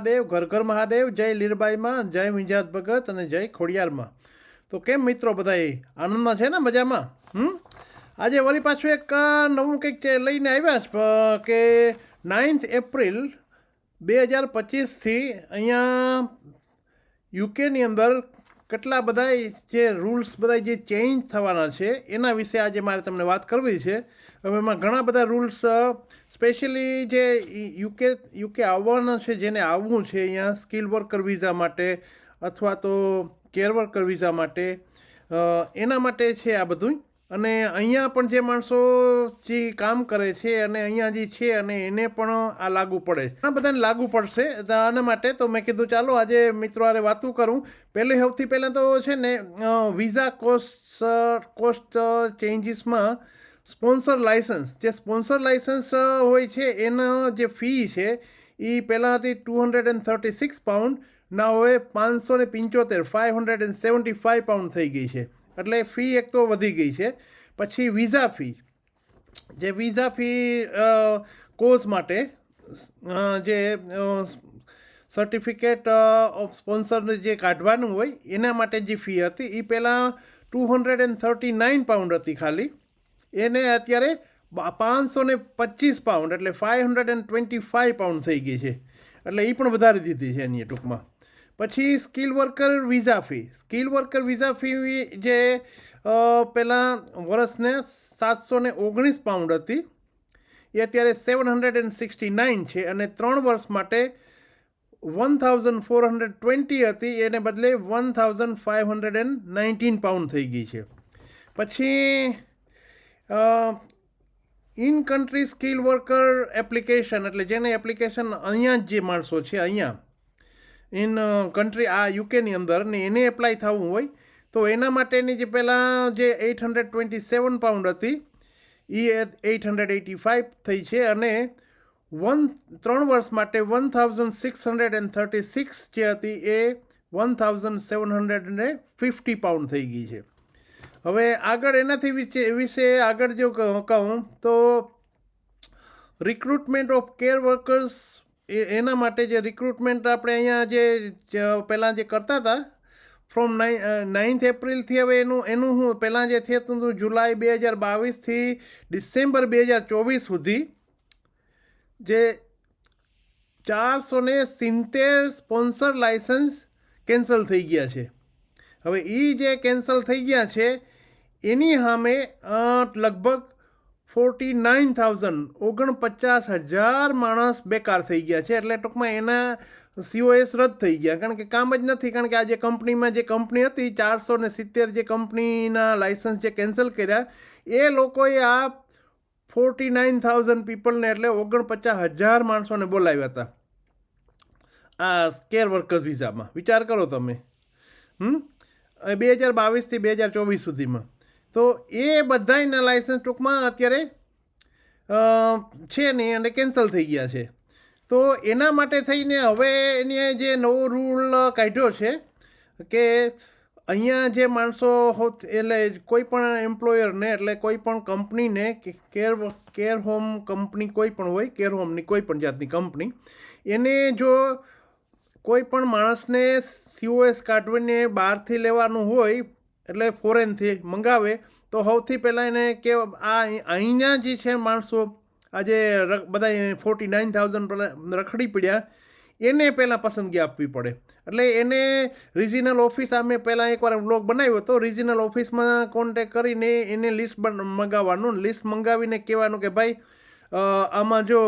મહાદેવ, ઘર ઘર મહાદેવ, જય લીરબાઈમાં, જય વિંજાત ભગત અને જય ખોડિયારમાં. તો કેમ મિત્રો બધાએ આનંદમાં છે ને મજામાં? હમ? આજે વળી પાછું એક નવું કંઈક લઈને આવ્યા કે નાઇન્થ એપ્રિલ બે હજાર પચીસથી અહીંયા યુકેની અંદર કેટલા બધા જે રૂલ્સ બધા જે ચેન્જ થવાના છે, એના વિશે આજે મારે તમને વાત કરવી છે. હવે એમાં ઘણા બધા રૂલ્સ સ્પેશિયલી જે યુકે યુકે આવવાના છે, જેને આવવું છે અહીંયા સ્કિલ વર્કર વિઝા માટે અથવા તો કેર વર્કર વિઝા માટે એના માટે છે આ બધું અને અહીંયા પણ જે માણસો જે કામ કરે છે અને અહીંયા જે છે અને એને પણ આ લાગુ પડે છે. આ બધાને લાગુ પડશે આના માટે તો મેં કીધું, ચાલો આજે મિત્રો આરે વાતું કરું. પહેલે સૌથી પહેલાં તો છે ને વિઝા કોસ્ટ કોસ્ટ ચેન્જીસમાં સ્પોન્સર લાઇસન્સ જે સ્પોન્સર લાઇસન્સ હોય છે, એનો જે ફી છે એ પહેલાં હતી two hundred and thirty six pound ના હવે પાંચસો ને પંચોતેર five hundred and seventy five pound થઈ ગઈ છે. એટલે ફી એક તો વધી ગઈ છે. પછી વિઝા ફી. જે વિઝા ફી કોર્સ માટે જે સર્ટિફિકેટ ઓફ સ્પોન્સર જે કાઢવાનું હોય, એના માટે જે ફી હતી એ પહેલાં two hundred and thirty nine pound હતી ખાલી. એને અત્યારે પાંચસો ને પચીસ પાઉન્ડ એટલે five hundred and twenty five pound થઈ ગઈ છે. એટલે એ પણ વધારી દીધી છે એની ટૂંકમાં. પછી skill worker visa fee. Skill worker visa fee જે પહેલાં વર્ષને સાતસો ને ઓગણીસ પાઉન્ડ હતી. એ અત્યારે seven hundred and sixty nine છે અને ત્રણ વર્ષ માટે one thousand four hundred twenty હતી. એને બદલે one thousand five hundred and nineteen pound થઈ ગઈ છે. પછી in country skill worker application, એટલે જેને એપ્લિકેશન અહીંયા જ જે માણસો છે, અહીંયા ઇન કન્ટ્રી આ યુકેની અંદર ને એને એપ્લાય થવું હોય, તો એના માટેની જે પહેલાં જે eight hundred twenty seven pound હતી એ એઇટ હંડ્રેડ એટી ફાઇવ થઈ છે અને વન ત્રણ વર્ષ માટે one thousand six hundred and thirty six જે હતી એ વન થાઉઝન્ડ સેવન હંડ્રેડ ને ફિફ્ટી પાઉન્ડ થઈ ગઈ છે. હવે આગળ એનાથી વિશે આગળ જો કહું, તો રિક્રુટમેન્ટ ઓફ કેર વર્કર્સ એ, એના માટે જે રિક્રુટમેન્ટ આપણે અહીંયા જે પહેલાં જે કરતા હતા ફ્રોમ નાઇન્થ એપ્રિલથી હવે એનું એનું હું પહેલાં જે થતું હતું જુલાઈ બે હજાર બાવીસથી ડિસેમ્બર બે હજાર ચોવીસ સુધી જે ચારસો ને સિત્તેર સ્પોન્સર લાઇસન્સ કેન્સલ થઈ ગયા છે. હવે એ જે કેન્સલ થઈ ગયા છે, એની સામે લગભગ ફોર્ટી નાઇન થાઉઝન્ડ ઓગણપચાસ હજાર માણસ બેકાર થઈ ગયા છે. એટલે ટૂંકમાં એના સીઓએસ રદ થઈ ગયા. કારણ કે કામ જ નથી. કારણ કે આ જે કંપનીમાં જે કંપની હતી, ચારસો ને સિત્તેર જે કંપનીના લાઇસન્સ જે કેન્સલ કર્યા, એ લોકોએ આ ફોર્ટી નાઇન થાઉઝન્ડ પીપલને એટલે ઓગણપચાસ હજાર માણસોને બોલાવ્યા હતા. આ સ્કેર વર્કર્સ વિઝામાં. વિચાર કરો તમે. હમ? બે હજાર બાવીસથી બે હજાર ચોવીસ સુધીમાં. તો એ બધાયના લાઇસન્સ ટૂંકમાં અત્યારે છે નહીં અને કેન્સલ થઈ ગયા છે. તો એના માટે થઈને હવે એને જે નવો રૂલ કાઢ્યો છે કે અહીંયા જે માણસો એટલે કોઈ પણ એમ્પ્લોયરને એટલે કોઈ પણ કંપનીને કેર કેર હોમ કંપની કોઈ પણ હોય કેર હોમની કોઈ પણ જાતની કંપની એને જો કોઈ પણ માણસને સીઓએસ કાઢવીને બહારથી લેવાનું હોય એટલે ફોરેનથી મંગાવે, તો સૌથી પહેલાં એને કે આ અહીંના જે છે માણસો આજે બધા ફોર્ટી નાઇન થાઉઝન્ડ રખડી પડ્યા, એને પહેલાં પસંદગી આપવી પડે. એટલે એને રિજિનલ ઓફિસ અમે પહેલાં એકવાર બ્લોગ બનાવ્યો હતો. રિજિનલ ઓફિસમાં કોન્ટેક કરીને એને લિસ્ટ મંગાવવાનું લિસ્ટ મંગાવીને કહેવાનું કે ભાઈ આમાં જો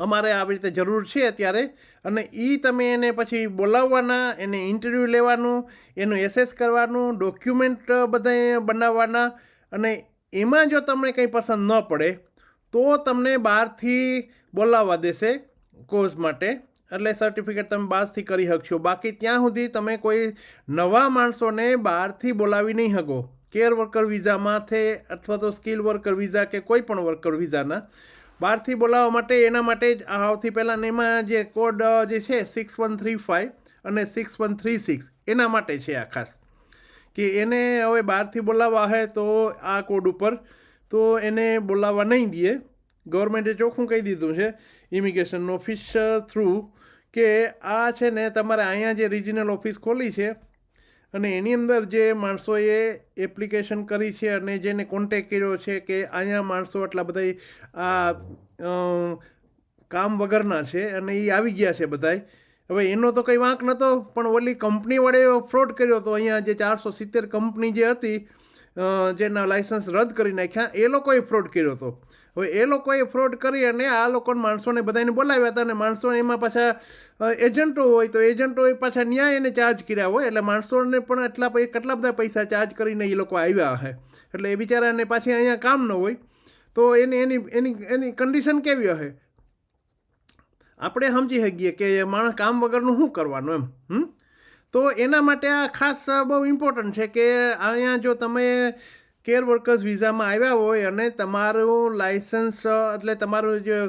અમારે આવી રીતે જરૂર છે અત્યારે. અને એ તમે એને પછી બોલાવવાના, એને ઇન્ટરવ્યૂ લેવાનું, એનું એસેસ કરવાનું ડોક્યુમેન્ટ બધા બનાવવાના. અને એમાં જો તમને કંઈ પસંદ ન પડે, તો તમને બહારથી બોલાવવા દેશે કોર્સ માટે. એટલે સર્ટિફિકેટ તમે બહારથી કરી શકશો. બાકી ત્યાં સુધી તમે કોઈ નવા માણસોને બહારથી બોલાવી નહીં શકો. કેર વર્કર વિઝામાંથી અથવા તો સ્કિલ વર્કર વિઝા કે કોઈ પણ વર્કર વિઝાના બહારથી બોલાવવા માટે, એના માટે જ સૌથી પહેલાં એમાં જે કોડ જે છે, સિક્સ વન થ્રી ફાઇવ અને સિક્સ વન થ્રી સિક્સ, એના માટે છે આ ખાસ. કે એને હવે બહારથી બોલાવવા હે તો આ કોડ ઉપર, તો એને બોલાવવા નહીં દે ગવર્મેન્ટે ચોખ્ખું કહી દીધું છે, ઇમિગ્રેશન ઓફિસર થ્રુ, કે આ છે ને તમારે અહીંયા જે રિજિનલ ઓફિસ ખોલી છે અને એની અંદર જે માણસોએ એપ્લિકેશન કરી છે અને જેને કોન્ટેક કર્યો છે કે અહીંયા માણસો આટલા બધા આ કામ વગરના છે અને એ આવી ગયા છે બધાય. હવે એનો તો કંઈ વાંક નહોતો પણ ઓલી કંપની વડે ફ્રોડ કર્યો હતો અહીંયા જે ચારસો સિત્તેર કંપની જે હતી જેના લાઇસન્સ રદ કરી નાખ્યા, એ લોકોએ ફ્રોડ કર્યો હતો હવે એ લોકોએ ફ્રોડ કરી અને આ લોકોને માણસોને બધાને બોલાવ્યા હતા અને માણસોને એમાં પાછા એજન્ટો હોય તો એજન્ટોએ પાછા ન્યાય એને ચાર્જ કર્યા હોય. એટલે માણસોને પણ એટલા કેટલા બધા પૈસા ચાર્જ કરીને એ લોકો આવ્યા હે. એટલે એ બિચારાને પાછી અહીંયા કામ ન હોય. તો એની એની એની એની કન્ડિશન કેવી હશે આપણે સમજી શકીએ કે માણસ કામ વગરનું શું કરવાનું એમ, હમ? તો એના માટે આ ખાસ બહુ ઇમ્પોર્ટન્ટ છે કે અહીંયા જો તમે કેર વર્કર્સ વિઝામાં આવ્યા હોય અને તમારું લાઇસન્સ એટલે તમારું જે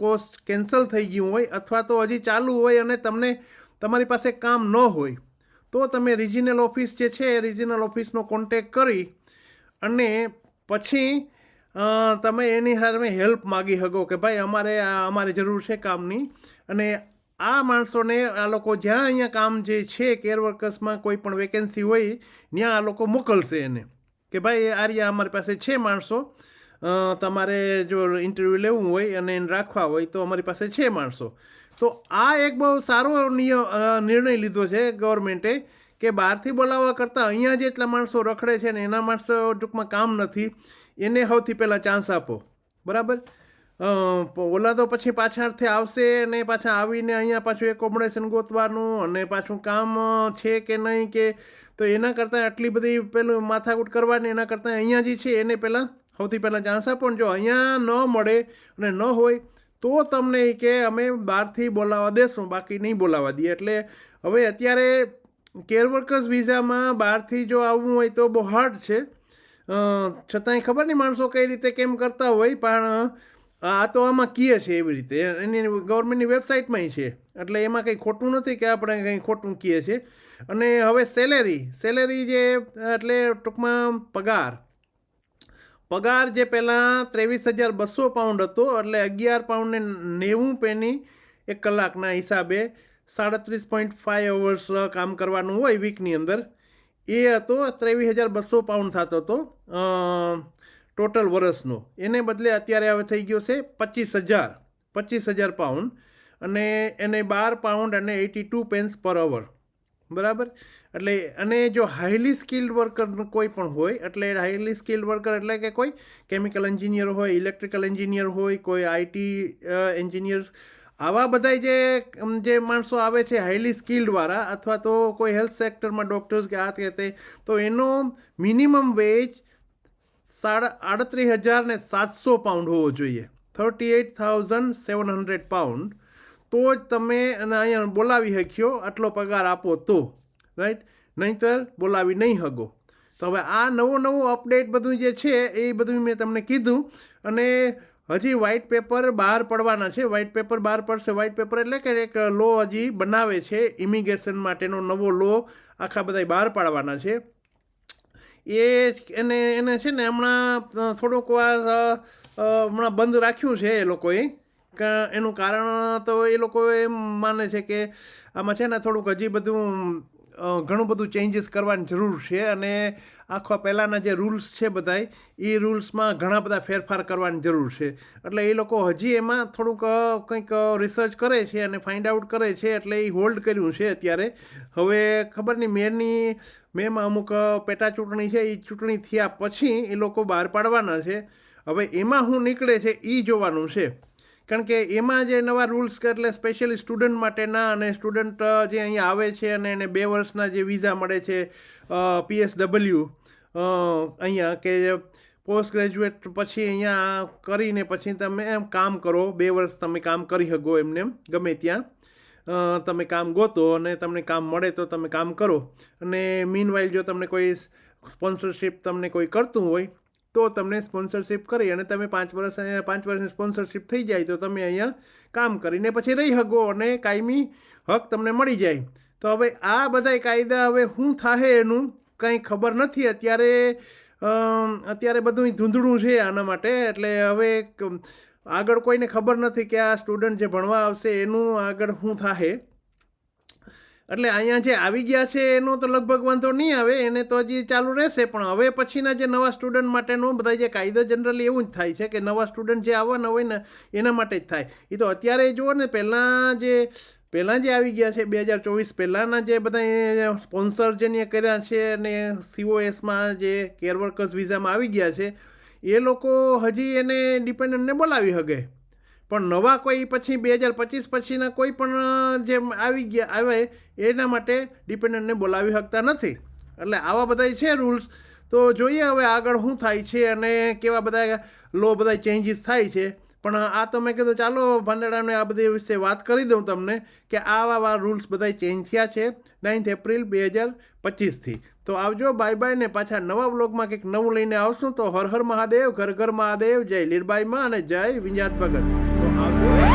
કોર્સ કેન્સલ થઈ ગયું હોય અથવા તો હજી ચાલુ હોય અને તમને તમારી પાસે કામ ન હોય, તો તમે રિજિનલ ઓફિસ જે છે એ રિજિનલ ઓફિસનો કોન્ટેક કરી અને પછી તમે એની સામે હેલ્પ માગી શકો કે ભાઈ અમારે અમારે જરૂર છે કામની. અને આ માણસોને, આ લોકો જ્યાં અહીંયા કામ જે છે કેર વર્કર્સમાં કોઈ પણ વેકેન્સી હોય, ત્યાં આ લોકો મોકલશે એને. કે ભાઈ આ રહ્યા અમારી પાસે છે માણસો. તમારે જો ઇન્ટરવ્યૂ લેવું હોય અને એને રાખવા હોય તો અમારી પાસે છે માણસો. તો આ એક બહુ સારો નિર્ણય લીધો છે ગવર્મેન્ટે કે બહારથી બોલાવવા કરતાં અહીંયા જેટલા માણસો રખડે છે ને એના માણસો ટૂંકમાં કામ નથી. એને સૌથી પહેલાં ચાન્સ આપો. બરાબર? ઓલા તો પછી પાછળથી આવશે અને પાછા આવીને અહીંયા પાછું એકોમોડેશન ગોતવાનું અને પાછું કામ છે કે નહીં કે તો એના કરતાં આટલી બધી પેલું માથાકૂટ કરવાની એના કરતાં અહીંયા જે છે, એને પહેલાં સૌથી પહેલાં ચાન્સ આપો જો અહીંયા ન મળે અને ન હોય, તો તમને એ કે અમે બહારથી બોલાવવા દેશું, બાકી નહીં બોલાવવા દઈએ. એટલે હવે અત્યારે કેર વર્કર્સ વિઝામાં બહારથી જો આવવું હોય તો બહુ હાર્ડ છે. છતાંય ખબર નહીં માણસો કઈ રીતે કેમ કરતા હોય, પણ આ તો આમાં કીએ છે એવી રીતે. એની ગવર્મેન્ટની વેબસાઇટમાંય છે. એટલે એમાં કંઈ ખોટું નથી કે આપણે કંઈ ખોટું કીએ છે. અને હવે સેલેરી. સેલેરી જે, એટલે ટૂંકમાં પગાર. પગાર જે પહેલાં ત્રેવીસ હજાર બસો પાઉન્ડ હતો, એટલે અગિયાર પાઉન્ડ ને નેવું પેની એક કલાકના હિસાબે સાડત્રીસ પોઈન્ટ ફાઇવ અવર્સ કામ કરવાનું હોય વીકની અંદર. એ હતો ત્રેવીસ હજાર બસો પાઉન્ડ થતો હતો. ટોટલ વર્ષનો. એને બદલે અત્યારે હવે થઈ ગયો છે પચીસ હજાર. પચીસ હજાર પાઉન્ડ અને એને બાર પાઉન્ડ અને eighty two pence per hour બરાબર? એટલે અને જો હાઈલી સ્કિલ્ડ વર્કર કોઈ પણ હોય, એટલે હાઈલી સ્કિલ્ડ વર્કર એટલે કે કોઈ કેમિકલ એન્જિનિયર હોય ઇલેક્ટ્રિકલ એન્જિનિયર હોય, કોઈ આઈટી એન્જિનિયર આવા બધા જે જે માણસો આવે છે હાઈલી સ્કિલ્ડવાળા અથવા તો કોઈ હેલ્થ સેક્ટરમાં ડૉક્ટર્સ કે આ તે તે, તો એનો મિનિમમ વેજ સાડા આડત્રીસ હજાર ને સાતસો પાઉન્ડ હોવો જોઈએ. Thirty eight thousand seven hundred pound. તો જ તમે અને અહીંયા બોલાવી શક્યો આટલો પગાર આપો તો રાઈટ નહીંતર બોલાવી નહીં હગો. તો હવે આ નવું નવું અપડેટ બધું જે છે, એ બધું મેં તમને કીધું. અને હજી વ્હાઇટ પેપર બહાર પડવાના છે. વ્હાઇટ પેપર બહાર પડશે. વ્હાઇટ પેપર એટલે કે એક લો હજી બનાવે છે ઇમિગ્રેશન માટેનો નવો લો આખા બધા બહાર પાડવાના છે. એ એને એને છે ને હમણાં થોડુંક વાર હમણાં બંધ રાખ્યું છે એ લોકોએ. એનું કારણ તો એ લોકો એમ માને છે કે આમાં છે ને થોડુંક હજી બધું ઘણું બધું ચેન્જીસ કરવાની જરૂર છે અને આખા પહેલાંના જે રૂલ્સ છે બધાય, એ રૂલ્સમાં ઘણા બધા ફેરફાર કરવાની જરૂર છે. એટલે એ લોકો હજી એમાં થોડુંક કંઈક રિસર્ચ કરે છે અને ફાઇન્ડ આઉટ કરે છે એટલે એ હોલ્ડ કર્યું છે અત્યારે. હવે ખબર નહીં, મેરની મેમાં અમુક પેટા ચૂંટણી છે એ ચૂંટણી થયા પછી એ લોકો બહાર પાડવાના છે. હવે એમાં શું નીકળે છે એ જોવાનું છે. કારણ કે એમાં જે નવા રૂલ્સ એટલે સ્પેશિયલી સ્ટુડન્ટ માટેના અને સ્ટુડન્ટ જે અહીંયા આવે છે અને એને બે વર્ષના જે વિઝા મળે છે પીએસડબલ્યુ અહીંયા કે પોસ્ટ ગ્રેજ્યુએટ પછી અહીંયા કરીને પછી તમે એમ કામ કરો, બે વર્ષ તમે કામ કરી શકો એમને એમ ગમે ત્યાં. તમે કામ ગોતો અને તમને કામ મળે તો તમે કામ કરો. અને મીનવાઇલ જો તમને કોઈ સ્પોન્સરશિપ તમને કોઈ કરતું હોય, તો તમને સ્પોન્સરશિપ કરી અને તમે પાંચ વર્ષ અહીંયા, પાંચ વર્ષની સ્પોન્સરશિપ થઈ જાય તો તમે અહીંયા કામ કરીને પછી રહી શકો અને કાયમી હક તમને મળી જાય. તો હવે આ બધા કાયદા હવે શું થાહે એનું કંઈ ખબર નથી. અત્યારે અત્યારે બધું ધૂંધળું છે આના માટે. એટલે હવે આગળ કોઈને ખબર નથી કે આ સ્ટુડન્ટ જે ભણવા આવશે એનું આગળ શું થાય એટલે અહીંયા જે આવી ગયા છે એનો તો લગભગ વાંધો નહીં આવે, એને તો હજી ચાલુ રહેશે, પણ હવે પછીના જે નવા સ્ટુડન્ટ માટેનું બધા જે કાયદો જનરલી એવું જ થાય છે કે નવા સ્ટુડન્ટ જે આવવાના હોય ને એના માટે જ થાય. એ તો અત્યારે જુઓ ને પહેલાં જે પહેલાં જે આવી ગયા છે બે હજાર ચોવીસ, પહેલાંના જે બધા સ્પોન્સર જેને કર્યા છે અને સીઓએસમાં જે કેર વર્કર્સ વિઝામાં આવી ગયા છે એ લોકો હજી એને ડિપેન્ડન્ટને બોલાવી શકે પણ નવા કોઈ પછી બે હજાર પચીસ પછીના કોઈ પણ જે આવી ગયા, આવે, એના માટે ડિપેન્ડન્ટને બોલાવી શકતા નથી. એટલે આવા બધા છે રૂલ્સ તો જોઈએ હવે આગળ શું થાય છે અને કેવા બધા લો બધા ચેન્જીસ થાય છે. પણ આ તો મેં કીધું ચાલો ભાંડેડાને આ બધી વિશે વાત કરી દઉં તમને કે આવા રૂલ્સ બધા ચેન્જ થયા છે નાઇન્થ એપ્રિલ બે હજાર પચીસથી તો આવજો બાય બાય ને પાછા નવા બ્લોગમાં કંઈક નવું લઈને આવશું તો હર હર મહાદેવ, ઘર ઘર મહાદેવ, જય લીરબાઈમાં અને જય વિંજાત ભગત. તો આવજો.